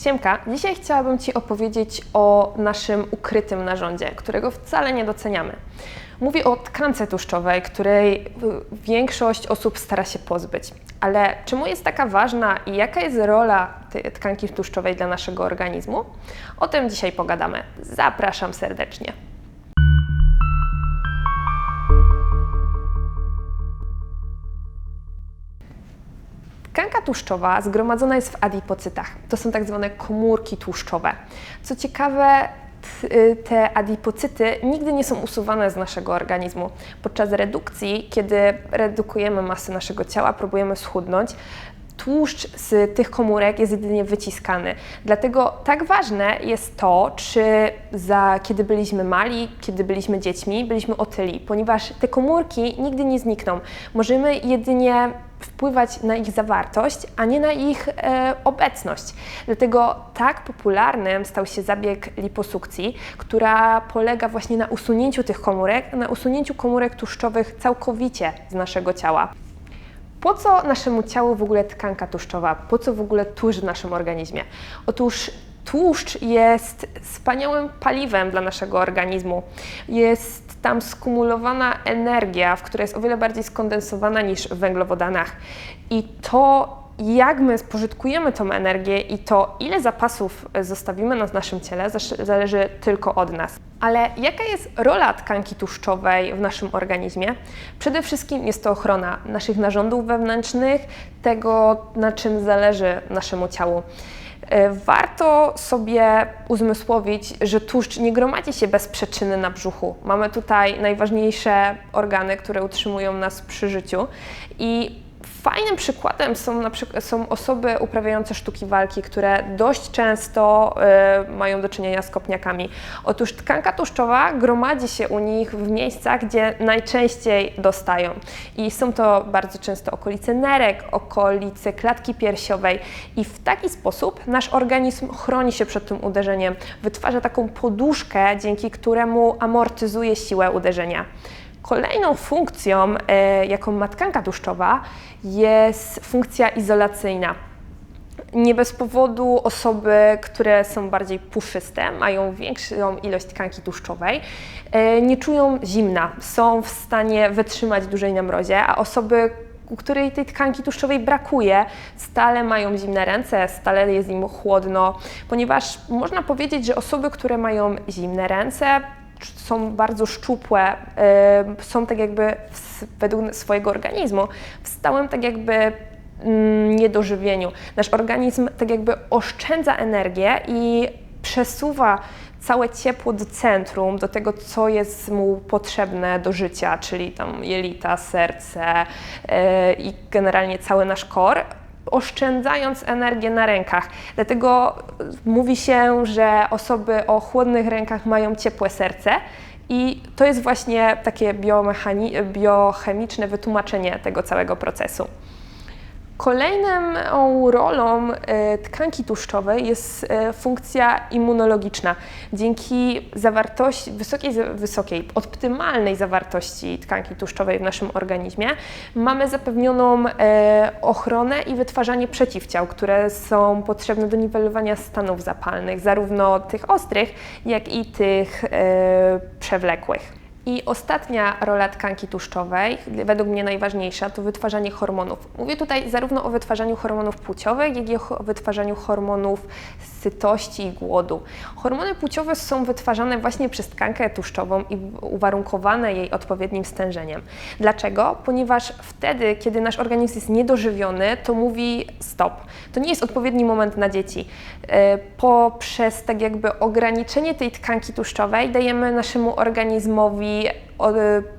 Siemka, dzisiaj chciałabym Ci opowiedzieć o naszym ukrytym narządzie, którego wcale nie doceniamy. Mówię o tkance tłuszczowej, której większość osób stara się pozbyć. Ale czemu jest taka ważna i jaka jest rola tej tkanki tłuszczowej dla naszego organizmu? O tym dzisiaj pogadamy. Zapraszam serdecznie. Tkanka tłuszczowa zgromadzona jest w adipocytach. To są tak zwane komórki tłuszczowe. Co ciekawe, t- te adipocyty nigdy nie są usuwane z naszego organizmu. Podczas redukcji, kiedy redukujemy masę naszego ciała, próbujemy schudnąć, tłuszcz z tych komórek jest jedynie wyciskany. Dlatego tak ważne jest to, czy za, kiedy byliśmy mali, kiedy byliśmy dziećmi, byliśmy otyli, ponieważ te komórki nigdy nie znikną. Możemy jedynie wpływać na ich zawartość, a nie na ich e, obecność. Dlatego tak popularnym stał się zabieg liposukcji, która polega właśnie na usunięciu tych komórek, na usunięciu komórek tłuszczowych całkowicie z naszego ciała. Po co naszemu ciału w ogóle tkanka tłuszczowa? Po co w ogóle tłuszcz w naszym organizmie? Otóż tłuszcz jest wspaniałym paliwem dla naszego organizmu. Jest tam skumulowana energia, w której jest o wiele bardziej skondensowana niż w węglowodanach. I to, jak my spożytkujemy tą energię i to, ile zapasów zostawimy na naszym ciele, zależy tylko od nas. Ale jaka jest rola tkanki tłuszczowej w naszym organizmie? Przede wszystkim jest to ochrona naszych narządów wewnętrznych, tego, na czym zależy naszemu ciału. E, Warto sobie uzmysłowić, że tłuszcz nie gromadzi się bez przyczyny na brzuchu. Mamy tutaj najważniejsze organy, które utrzymują nas przy życiu i Fajnym przykładem są, na przykład, są osoby uprawiające sztuki walki, które dość często y, mają do czynienia z kopniakami. Otóż tkanka tłuszczowa gromadzi się u nich w miejscach, gdzie najczęściej dostają. I są to bardzo często okolice nerek, okolice klatki piersiowej. I w taki sposób nasz organizm chroni się przed tym uderzeniem, wytwarza taką poduszkę, dzięki któremu amortyzuje siłę uderzenia. Kolejną funkcją, e, jaką ma tkanka tłuszczowa, jest funkcja izolacyjna. Nie bez powodu osoby, które są bardziej puszyste, mają większą ilość tkanki tłuszczowej, e, nie czują zimna, są w stanie wytrzymać dłużej na mrozie, a osoby, u której tej tkanki tłuszczowej brakuje, stale mają zimne ręce, stale jest im chłodno, ponieważ można powiedzieć, że osoby, które mają zimne ręce, są bardzo szczupłe, y, są tak jakby w, według swojego organizmu w stałym tak jakby mm, niedożywieniu. Nasz organizm tak jakby oszczędza energię i przesuwa całe ciepło do centrum, do tego, co jest mu potrzebne do życia, czyli tam jelita, serce yy, i generalnie cały nasz kor, oszczędzając energię na rękach. Dlatego mówi się, że osoby o chłodnych rękach mają ciepłe serce. I to jest właśnie takie biochemiczne wytłumaczenie tego całego procesu. Kolejną rolą e, tkanki tłuszczowej jest e, funkcja immunologiczna. Dzięki zawartości, wysokiej, wysokiej, optymalnej zawartości tkanki tłuszczowej w naszym organizmie mamy zapewnioną e, ochronę i wytwarzanie przeciwciał, które są potrzebne do niwelowania stanów zapalnych, zarówno tych ostrych, jak i tych przewlekłych. I ostatnia rola tkanki tłuszczowej, według mnie najważniejsza, to wytwarzanie hormonów. Mówię tutaj zarówno o wytwarzaniu hormonów płciowych, jak i o wytwarzaniu hormonów sytości i głodu. Hormony płciowe są wytwarzane właśnie przez tkankę tłuszczową i uwarunkowane jej odpowiednim stężeniem. Dlaczego? Ponieważ wtedy, kiedy nasz organizm jest niedożywiony, to mówi stop. To nie jest odpowiedni moment na dzieci. E, poprzez tak jakby ograniczenie tej tkanki tłuszczowej dajemy naszemu organizmowi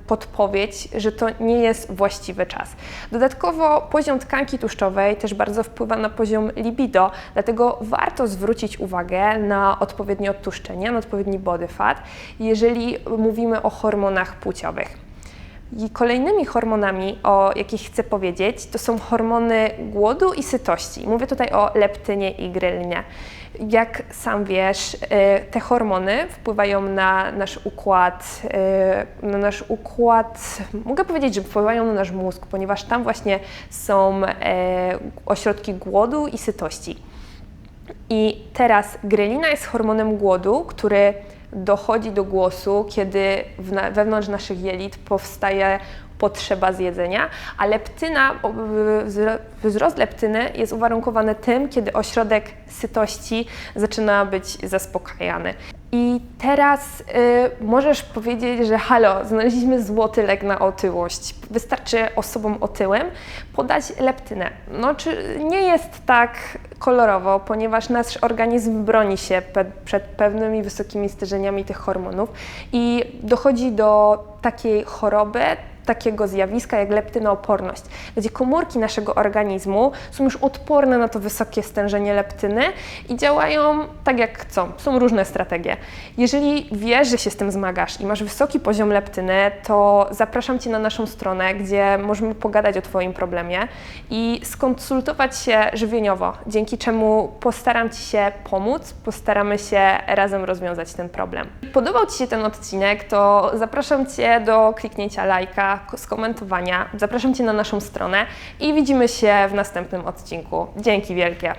podpowiedź, że to nie jest właściwy czas. Dodatkowo poziom tkanki tłuszczowej też bardzo wpływa na poziom libido, dlatego warto zwrócić uwagę na odpowiednie odtłuszczenie, na odpowiedni body fat, jeżeli mówimy o hormonach płciowych. I kolejnymi hormonami, o jakich chcę powiedzieć, to są hormony głodu i sytości. Mówię tutaj o leptynie i grelinie. Jak sam wiesz, y, te hormony wpływają na nasz układ, y, na nasz układ, mogę powiedzieć, że wpływają na nasz mózg, ponieważ tam właśnie są y, ośrodki głodu i sytości. I teraz grelina jest hormonem głodu, który dochodzi do głosu, kiedy wewnątrz naszych jelit powstaje potrzeba zjedzenia, a leptyna, wzrost leptyny jest uwarunkowany tym, kiedy ośrodek sytości zaczyna być zaspokajany. I teraz y, możesz powiedzieć, że halo, znaleźliśmy złoty lek na otyłość. Wystarczy osobom otyłym podać leptynę. No, czy nie jest tak kolorowo, ponieważ nasz organizm broni się pe- przed pewnymi wysokimi stężeniami tych hormonów i dochodzi do takiej choroby, takiego zjawiska jak leptynooporność, gdzie komórki naszego organizmu są już odporne na to wysokie stężenie leptyny i działają tak jak chcą. Są różne strategie. Jeżeli wiesz, że się z tym zmagasz i masz wysoki poziom leptyny, to zapraszam Cię na naszą stronę, gdzie możemy pogadać o Twoim problemie i skonsultować się żywieniowo, dzięki czemu postaram Ci się pomóc, postaramy się razem rozwiązać ten problem. Podobał Ci się ten odcinek, to zapraszam Cię do kliknięcia lajka, skomentowania. Zapraszam Cię na naszą stronę i widzimy się w następnym odcinku. Dzięki wielkie.